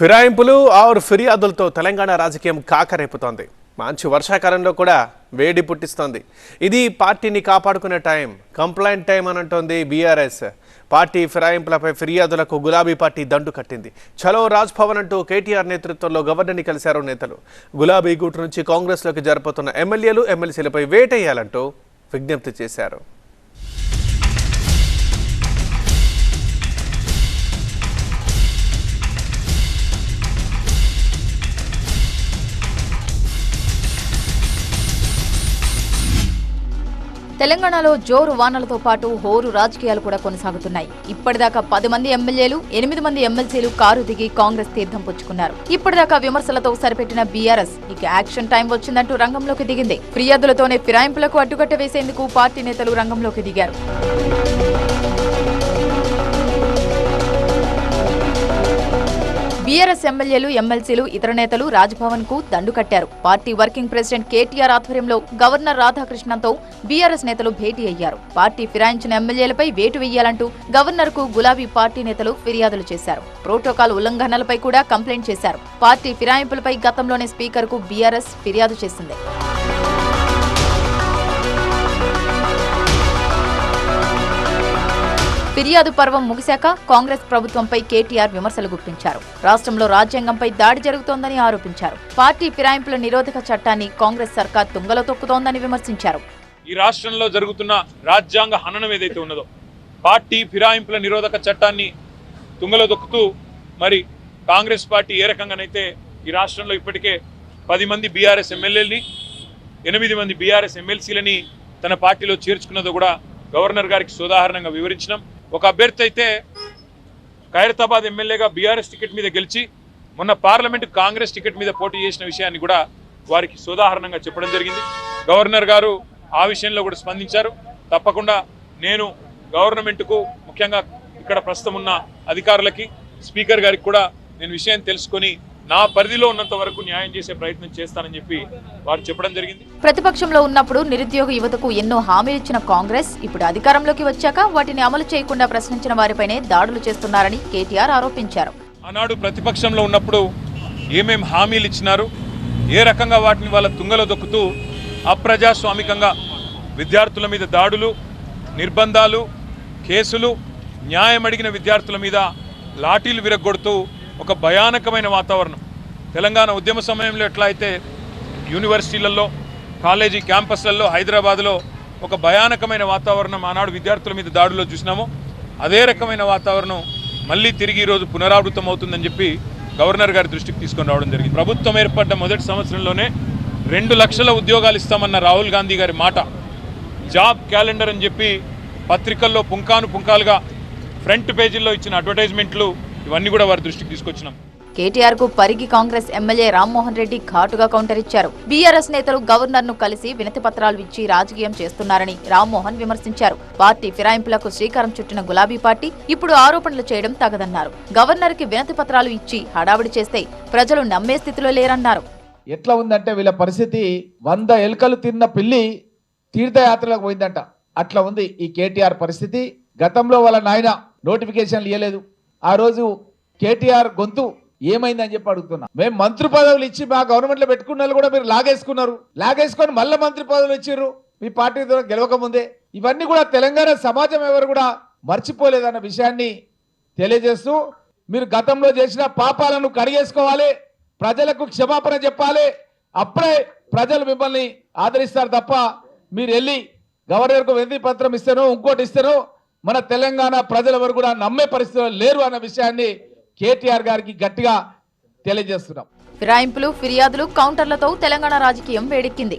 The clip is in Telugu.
ఫిరాయింపులు ఆర్ ఫిర్యాదులతో తెలంగాణ రాజకీయం కాకరేపుతోంది. మంచి వర్షాకాలంలో కూడా వేడి పుట్టిస్తోంది. ఇది పార్టీని కాపాడుకునే టైం కంప్లైంట్ టైం అని అంటోంది బీఆర్ఎస్. పార్టీ ఫిరాయింపులపై ఫిర్యాదులకు గులాబీ పార్టీ దండు కట్టింది. చలో రాజ్ భవన్ అంటూ కేటీఆర్ నేతృత్వంలో గవర్నర్ని కలిశారు నేతలు. గులాబీ గూటు నుంచి కాంగ్రెస్లోకి జరుపుతున్న ఎమ్మెల్యేలు ఎమ్మెల్సీలపై వేటేయాలంటూ విజ్ఞప్తి చేశారు. తెలంగాణలో జోరు వానలతో పాటు హోరు రాజకీయాలు కూడా కొనసాగుతున్నాయి. ఇప్పటిదాకా పది మంది ఎమ్మెల్యేలు ఎనిమిది మంది ఎమ్మెల్సీలు కారు దిగి కాంగ్రెస్ తీర్థం పుచ్చుకున్నారు. ఇప్పటిదాకా విమర్శలతో సరిపెట్టిన బీఆర్ఎస్ ఇక యాక్షన్ టైం వచ్చిందంటూ రంగంలోకి దిగింది. ఫిర్యాదులతోనే ఫిరాయింపులకు అడ్డుకట్ట వేసేందుకు పార్టీ నేతలు రంగంలోకి దిగారు. బీఆర్ఎస్ ఎమ్మెల్యేలు ఎమ్మెల్సీలు ఇతర నేతలు రాజ్భవన్కు దండు కట్టారు. పార్టీ వర్కింగ్ ప్రెసిడెంట్ కేటీఆర్ ఆధ్వర్యంలో గవర్నర్ రాధాకృష్ణన్తో బీఆర్ఎస్ నేతలు భేటీ అయ్యారు. పార్టీ ఫిరాయించిన ఎమ్మెల్యేలపై వేటు వేయాలంటూ గవర్నర్కు గులాబీ పార్టీ నేతలు ఫిర్యాదులు చేశారు. ప్రోటోకాల్ ఉల్లంఘనలపై కూడా కంప్లైంట్ చేశారు. పార్టీ ఫిరాయింపులపై గతంలోనే స్పీకర్కు బీఆర్ఎస్ ఫిర్యాదు చేసింది. ఫిర్యాదు పర్వం ముగిశాక కాంగ్రెస్ ప్రభుత్వంపై కేటీఆర్ విమర్శలు గుప్పించారు. రాష్ట్రంలో రాజ్యాంగంపై దాడి జరుగుతోందని ఆరోపించారు. పార్టీ ఫిరాయింపుల నిరోధక చట్టాన్ని కాంగ్రెస్ సర్కార్ తుంగలో తొక్కుతోందని విమర్శించారు. ఈ రాష్ట్రంలో జరుగుతున్న రాజ్యాంగ హననం ఏదైతే ఉన్నదో పార్టీ ఫిరాయింపుల నిరోధక చట్టాన్ని తుంగలో దొక్కుతూ మరి కాంగ్రెస్ పార్టీ ఏ రకంగానైతే ఈ రాష్ట్రంలో ఇప్పటికే పది మంది బీఆర్ఎస్ ఎమ్మెల్యేలని ఎనిమిది మంది బీఆర్ఎస్ ఎమ్మెల్సీలని తన పార్టీలో చేర్చుకున్నదో కూడా గవర్నర్ గారికి సోదాహరణంగా వివరించినాం. ఒక అభ్యర్థి అయితే ఖైరతాబాద్ ఎమ్మెల్యేగా బీఆర్ఎస్ టికెట్ మీద గెలిచి మొన్న పార్లమెంట్ కాంగ్రెస్ టికెట్ మీద పోటీ చేసిన విషయాన్ని కూడా వారికి సోదాహరణంగా చెప్పడం జరిగింది. గవర్నర్ గారు ఆ విషయంలో కూడా స్పందించారు. తప్పకుండా నేను గవర్నమెంట్కు ముఖ్యంగా ఇక్కడ ప్రస్తుతం ఉన్న అధికారులకి స్పీకర్ గారికి కూడా నేను విషయాన్ని తెలుసుకొని నా పరిధిలో ఉన్నంత వరకు న్యాయం చేసే ప్రయత్నం చేస్తానని చెప్పి వారు చెప్పడం జరిగింది. ప్రతిపక్షంలో ఉన్నప్పుడు నిరుద్యోగ యువతకు ఎన్నో హామీలిచ్చిన కాంగ్రెస్ ఇప్పుడు అధికారంలోకి వచ్చాక వాటిని అమలు చేయకుండా ప్రశ్నించిన వారిపైనే దాడులు చేస్తున్నారని కేటీఆర్ ఆరోపించారు. ఆనాడు ప్రతిపక్షంలో ఉన్నప్పుడు ఏమేం హామీలు ఇచ్చినారు ఏ రకంగా వాటిని వాళ్ళ తుంగలో దొక్కుతూ అప్రజాస్వామికంగా విద్యార్థుల మీద దాడులు నిర్బంధాలు కేసులు న్యాయం అడిగిన విద్యార్థుల మీద లాఠీలు విరగొడుతూ ఒక భయానకమైన వాతావరణం. తెలంగాణ ఉద్యమ సమయంలో ఎట్లా అయితే యూనివర్సిటీలలో కాలేజీ క్యాంపస్లలో హైదరాబాద్లో ఒక భయానకమైన వాతావరణం ఆనాడు విద్యార్థుల మీద దాడులో చూసినామో అదే రకమైన వాతావరణం మళ్ళీ తిరిగి ఈరోజు పునరావృతం అవుతుందని చెప్పి గవర్నర్ గారి దృష్టికి తీసుకొని రావడం జరిగింది. ప్రభుత్వం ఏర్పడ్డ మొదటి సంవత్సరంలోనే రెండు లక్షల ఉద్యోగాలు ఇస్తామన్న రాహుల్ గాంధీ గారి మాట జాబ్ క్యాలెండర్ అని చెప్పి పత్రికల్లో పుంకాను పుంకాలుగా ఫ్రంట్ పేజీల్లో ఇచ్చిన అడ్వర్టైజ్మెంట్లు ఇవన్నీ కూడా వారి దృష్టికి తీసుకొచ్చినాం. కేటీఆర్కు పరిగి కాంగ్రెస్ ఎమ్మెల్యే రామ్మోహన్ రెడ్డి ఘాటుగా కౌంటర్ ఇచ్చారు. బీఆర్ఎస్ నేతలు గవర్నర్ను కలిసి వినతి పత్రాలు ఇచ్చి రాజకీయం చేస్తున్నారని రామ్మోహన్ విమర్శించారు. పార్టీ ఫిరాయింపులకు శ్రీకారం చుట్టిన గులాబీ పార్టీ ఇప్పుడు ఆరోపణలు చేయడం తగదన్నారు. గవర్నర్కి వినతి పత్రాలు ఇచ్చి హడావిడి చేస్తే ప్రజలు నమ్మే స్థితిలో లేరన్నారు. ఎట్లా ఉందంటే వీళ్ళ పరిస్థితి వంద ఎలుకలు తిన్న పిల్లి తీర్థయాత్రలకు పోయిందంట. అట్లా ఉంది ఈ కేటీఆర్ పరిస్థితి. గతంలో వాళ్ళ నాయన నోటిఫికేషన్లు ఇవ్వలేదు ఆ రోజు కేటీఆర్ గొంతు ఏమైందని చెప్పి అడుగుతున్నా. మేము మంత్రి పదవులు ఇచ్చి మా గవర్నమెంట్లో పెట్టుకున్న వాళ్ళు కూడా మీరు లాగేసుకున్నారు. లాగేసుకొని మళ్ళీ మంత్రి పదవులు ఇచ్చారు మీ పార్టీ ద్వారా గెలవక ముందే ఇవన్నీ కూడా తెలంగాణ సమాజం ఎవరు కూడా మర్చిపోలేదన్న విషయాన్ని తెలియజేస్తూ మీరు గతంలో చేసిన పాపాలను కడిగేసుకోవాలి ప్రజలకు క్షమాపణ చెప్పాలి. అప్పుడే ప్రజలు మిమ్మల్ని ఆదరిస్తారు తప్ప మీరు వెళ్ళి గవర్నర్కు వెంది పత్రం ఇస్తాను ఇంకోటి ఇస్తాను మన తెలంగాణ ప్రజల వరకు కూడా నమ్మే పరిస్థితిలో లేరు అన్న విషయాన్ని కేటీఆర్ గారికి గట్టిగా తెలియజేస్తున్నాం. ఫిరాయింపులు ఫిర్యాదులు కౌంటర్లతో తెలంగాణ రాజకీయం వేడెక్కింది.